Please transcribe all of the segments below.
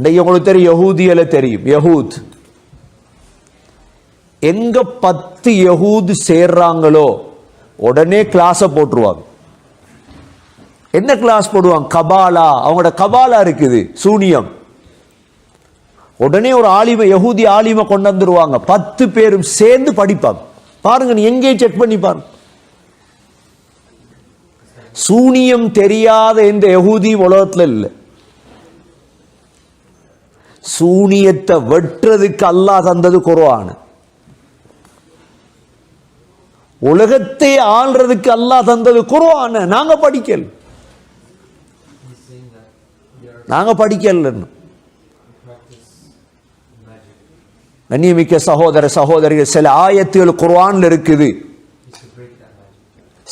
இன்னைக்கு உங்களுக்கு தெரியும் யகூதியில தெரியும். யஹூத் எங்க பத்து யகூது சேர்றாங்களோ உடனே கிளாஸை போட்டுருவாங்க. என்ன கிளாஸ் போடுவாங்க? கபாலா. அவங்களோட கபாலா இருக்குது சூனியம். உடனே ஒரு ஆலிம யஹூதி ஆலிம கொண்டு வந்துருவாங்க. பத்து பேரும் சேர்ந்து படிப்பாங்க. பாருங்க நீ எங்கே செக் பண்ணி பாருங்க. சூனியம் தெரியாத எந்த யகூதியும் உலகத்துல இல்லை. சூனியத்தை வெட்டுறதுக்கு அல்லாஹ் தந்தது குரான் உலகத்தை ஆள்றதுக்கு அல்லாஹ் தந்தது குரான் நாங்க படிக்கல். நாங்க படிக்கல கண்ணியமிக்க சகோதர சகோதரிகள் சில ஆயத்துகள் குர்ஆன்ல இருக்குது.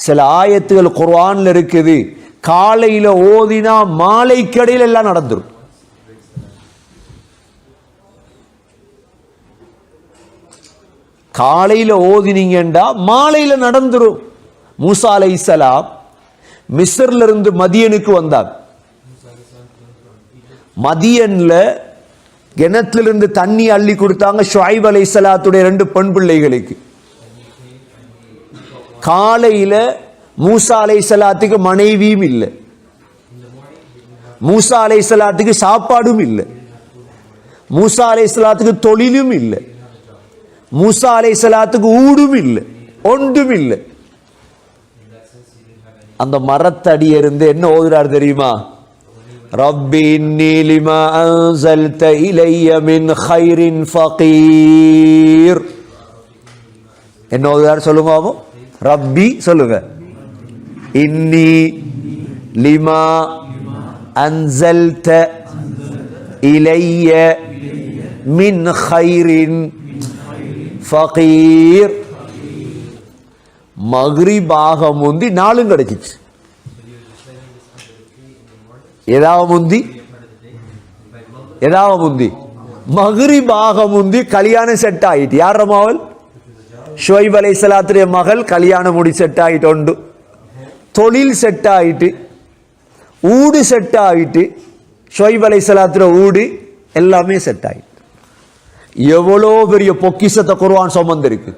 சில ஆயத்துகள் குர்ஆன்ல இருக்குது. காலையில ஓதினா மாலை கடையில் எல்லாம் நடந்துரும். காலையில் ஓதினீங்கண்டா மாலையில் நடந்துரும். மூசா அலைஹிஸ்ஸலாம் மிஸ்ரில் இருந்து மதியனுக்கு வந்தாங்க மதியன்ல கிணத்திலிருந்து தண்ணி அள்ளி கொடுத்தாங்க ஷை அலை சலாத்துடைய ரெண்டு பெண் பிள்ளைகளுக்கு. காலையில் மூசா சலாத்துக்கு மனைவியும் இல்லை. மூசா சலாத்துக்கு சாப்பாடும் இல்லை. மூசா அலை சலாத்துக்கு தொழிலும் இல்லை. மூசா சலாத்துக்கு ஊடும் இல்லை ஒன்றும் இல்லை அந்த மரத்தடி இருந்து என்ன ஓதுறார் தெரியுமா? ரப்பி இன்னி லிமா அன்சல்த இலைய மின் ஹைரின் ஃபகீர். என்ன ஓதுறார் சொல்லுங்க பாப்போம். ரப்பி சொல்லுங்க. இன்னி லிமா அன்சல்த இலைய மின் ஹைரின் ஃபகீர். மக்ரிபாக முந்தி நாளும் கிடைச்சிச்சு. எதாவ முந்தி எதாவ முந்தி மக்ரிபாக முந்தி கல்யாணம் செட் ஆயிட்டு. யார் மாவல் ஷோய்ப் அலை சலாத்துடைய மகள் கல்யாணம் முடி செட் ஆகிட்டு உண்டு. தொழில் செட் ஆயிட்டு. ஊடு செட் ஆகிட்டு ஷோய்ப் அலை அலைஹிஸ்ஸலாத்துடைய ஊடு எல்லாமே செட் ஆகிட்டு எவ்வளோ பெரிய பொக்கிஷத்தை குருவான் சுமந்திருக்கு?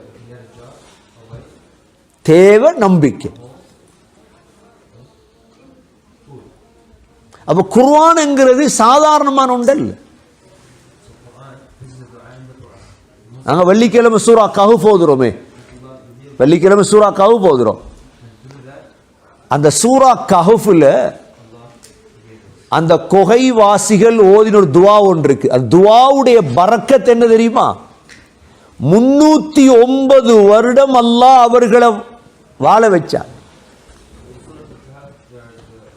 தேவை நம்பிக்கை. அப்ப குர்ஆன்ங்கிறது சாதாரணமான ஒன்று நாங்க வெள்ளிக்கிழமை சூறா கவு போதுறோமே. வெள்ளிக்கிழமை சூறா கவு போதுறோம். அந்த சூறா கஹுஃபில் அந்த குகைவாசிகள் ஓதின ஒரு துவா ஒன்று இருக்கு அந்த துவாவுடைய பறக்கத் என்ன தெரியுமா முன்னூத்தி ஒன்பது வருடம் அல்லாஹ் அவர்களை வாழ வச்சார்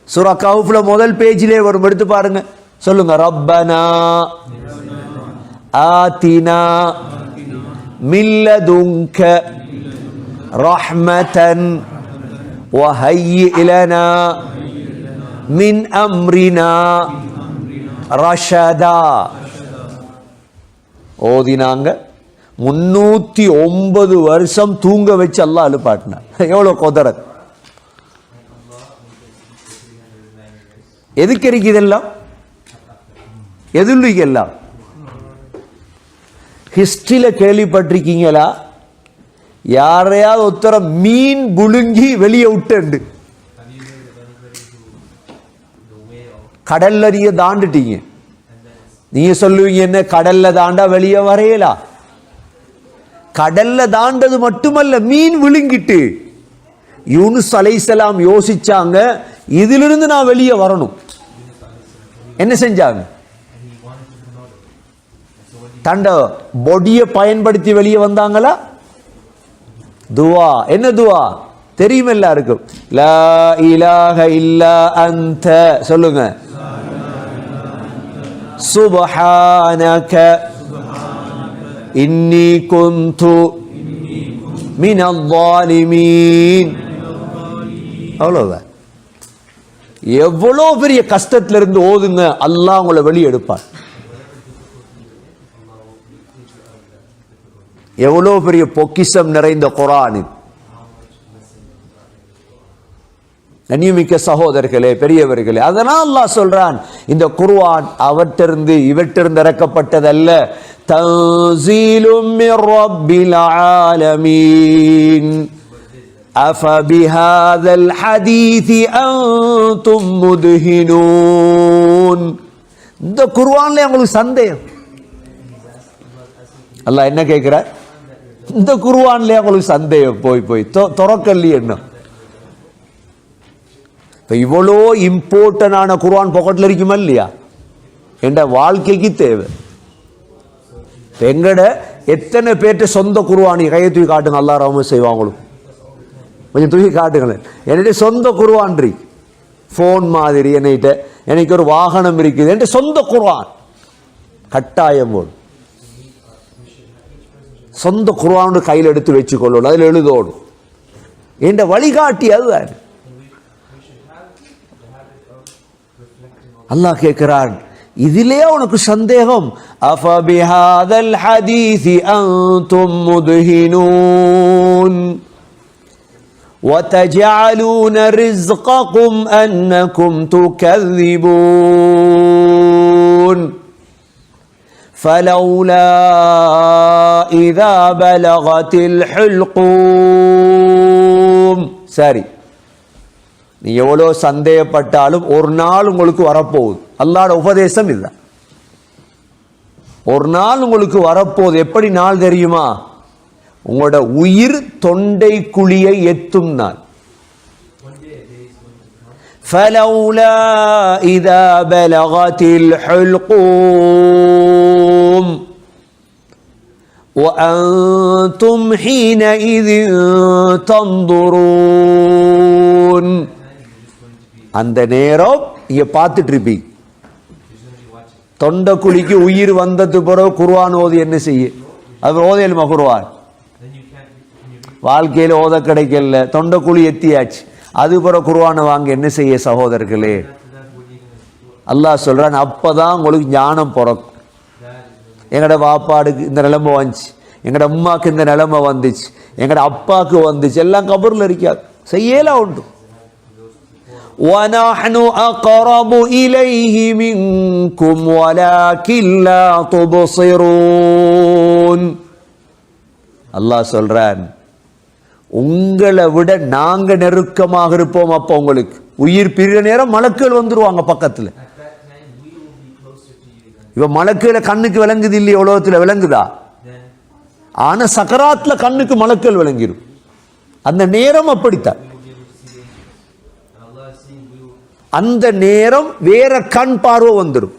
சூரா கவுஃப்ல முதல் பேஜிலே வரும் எடுத்து பாருங்க சொல்லுங்க ரப்பனா ஆத்தினா மில்லதுங்க ரஹ்மதன் وهيئ لنا மின் அம்ரினா. ரஷதா. ஓதினாங்க. முன்னூற்றி ஒன்பது வருஷம் தூங்க வச்சு எல்லாம் அழுப்பாட்டினார் எவ்வளோ கொதரத் எதுக்கு இருக்கு இதெல்லாம் எதுக்கு எல்லாம்? ஹிஸ்டரியில் கேள்விப்பட்டிருக்கீங்களா? யாரையாவது ஒருத்தரை மீன் புழுங்கி வெளியே விட்டுண்டு. கடல்ல நீங்க தாண்டுட்டீங்க. நீங்க சொல்லுவீங்க என்ன கடல்ல தாண்டா வெளியே வரையலா? கடல்ல தாண்டது மட்டுமல்ல மீன் விழுங்கிட்டு. யூனுஸ் அலைசலாம் யோசிச்சாங்க இதிலிருந்து நான் வெளியே வரணும். என்ன செஞ்சாங்க? தண்ட பொடியை பயன்படுத்தி வெளியே வந்தாங்களா? துவா. என்ன துவா? தெரியும் எல்லாருக்கும்? லா இலாக இல்லா அந்த சொல்லுங்க. சுபஹானக இன்னி குந்து மினல் ظالمين அவ்வளவுதான் எவ்வளோ பெரிய கஷ்டத்துல இருந்து ஓதுங்க அல்லாஹ் உங்களை வெளியே எடுப்பார் எவ்வளோ பெரிய பொக்கிஷம் நிறைந்த குரான் இது கண்ணியமிக்க சகோதரர்களே பெரியவர்களே அதனால் அல்லாஹ் சொல்றான் இந்த குர்ஆன் அவற்றிருந்து இவற்றிருந்து இறக்கப்பட்டதல்ல தன்சீலும் மிர் ரப்பில் ஆலமீன் أفبهذا الحديث أنتم مدهنون இந்த குர்ஆன்ல உங்களுக்கு சந்தேகம் அல்லாஹ் என்ன கேட்கிறார் இந்த குர்ஆன்ல உங்களுக்கு சந்தேகம் போய் போய் தொ- துறக்கல்லி என்ன இப்போ இவ்வளோ இம்பார்ட்டனான குர்ஆன் பாக்கெட்டில் இருக்குமா இல்லையா? என்ற வாழ்க்கைக்கு தேவை. எங்கட எத்தனை பேர்ட்ட சொந்த குருவானி கையை தூக்கி காட்டுங்க அல்லா ராம செய்வாங்களும் கொஞ்சம் தூக்கி காட்டுங்களேன். என்னுடைய சொந்த குருவான்றி ஃபோன் மாதிரி என்னைகிட்ட எனக்கு ஒரு வாகனம் இருக்குது என்கிட்ட சொந்த குருவான் கட்டாயம் போடும் சொந்த குர்ஆன் கையில் எடுத்து வச்சுக்கொள்ளணும் அதில் எழுதோடும் என்ற வழிகாட்டி அதுதான் அல்லாஹ் கேட்கிறான் இதிலே உனக்கு சந்தேகம் அஃபபிஹாதல் ஹதீஸி அன்தும் முதுஹினூன் وتجعلون رزقكم أنكم تكذبون فلولا إذا بلغت الحلقوم சரி நீ எவ்வளோ சந்தேகப்பட்டாலும் ஒரு நாள் உங்களுக்கு வரப்போகுது அல்லாட உபதேசம் இல்லை ஒரு நாள் உங்களுக்கு வரப்போகுது எப்படி நாள் தெரியுமா உங்களோட உயிர் தொண்டை குழியை எத்தும் நாள் فلولا إذا بلغت الحلقوم وأنتم حينئذ تنظرون அந்த நேரம் இங்கே பார்த்துட்டு இருப்பீங்க தொண்டை குழிக்கு உயிர் வந்தது பிறகு குருவான் ஓதி என்ன செய்ய? அது ஓதையலுமா குருவான் வாழ்க்கையில் ஓத கிடைக்கல. தொண்டை குழி எத்தியாச்சு. அது பிறகு குருவானை வாங்க என்ன செய்ய சகோதரர்களே? அல்லாஹ் சொல்கிறான் அப்போ தான் உங்களுக்கு ஞானம் பிறக்கும். எங்களோட வாப்பாடுக்கு இந்த நிலைமை வந்துச்சு. எங்களோட அம்மாவுக்கு இந்த நிலைமை வந்துச்சு. எங்களோட அப்பாவுக்கு வந்துச்சு. எல்லாம் கபரில் இருக்காது. செய்யலாம் உண்டு. ونحن أقرب إليه منكم ولكن لا تبصرون அல்லாஹ் சொல்றான் உங்களை விட நாங்க நெருக்கமாக இருப்போம் அப்ப உங்களுக்கு உயிர் பிரிகிற நேரம் மலக்குகள் வந்துருவாங்க பக்கத்துல At that time, we will be closer to you than இவ மலக்குகளை கண்ணுக்கு விளங்குது இல்லையா உலகத்துல விளங்குதா then. ஆனா சக்கராத்துல கண்ணுக்கு மலக்கள் விளங்கிடும் அந்த நேரம் அப்படித்தான் அந்த நேரம் வேற கண் பார்வை வந்துடும்